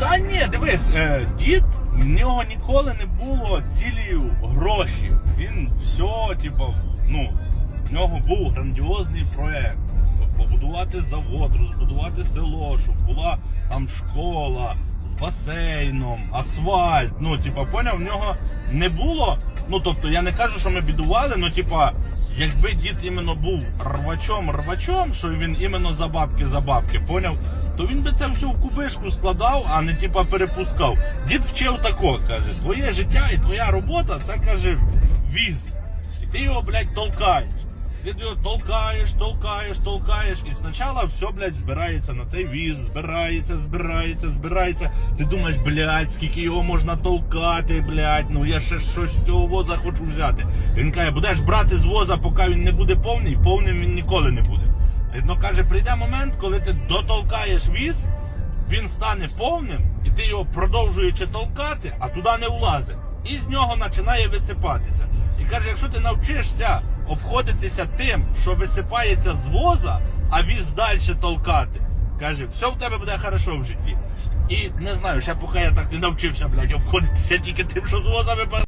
Та ні, дивись, е, дід, в нього ніколи не було цілі гроші. Він все, типу, ну, в нього був грандіозний проект. Побудувати завод, розбудувати село, щоб була там школа з басейном, асфальт. Ну, типа, поняв, в нього не було. Ну, тобто, я не кажу, що ми бідували, ну, типа, якби дід іменно був рвачом-рвачом, що він іменно за бабки за бабки, поняв, то він би це все в кубишку складав, а не типа перепускав. Дід вчив тако, каже, твоє життя і твоя робота, це каже віз. І ти його, блядь, толкаєш. Ти його толкаєш, толкаєш, толкаєш, і спочатку все, блядь, збирається на цей віз, збирається, збирається, збирається. Ти думаєш, блядь, скільки його можна толкати, блядь, ну я ще щось з цього воза хочу взяти. Він каже, будеш брати з воза, поки він не буде повний, повним він ніколи не буде. Ну каже, прийде момент, коли ти дотолкаєш віз, він стане повним, і ти його продовжуючи толкати, а туди не влазить. І з нього починає висипатися. І каже, якщо ти навчишся обходитися тим, що висипається з воза, а віз далі толкати, каже, все в тебе буде хорошо в житті. І не знаю, ще поки я так не навчився, блядь, обходитися тільки тим, що з воза випадає.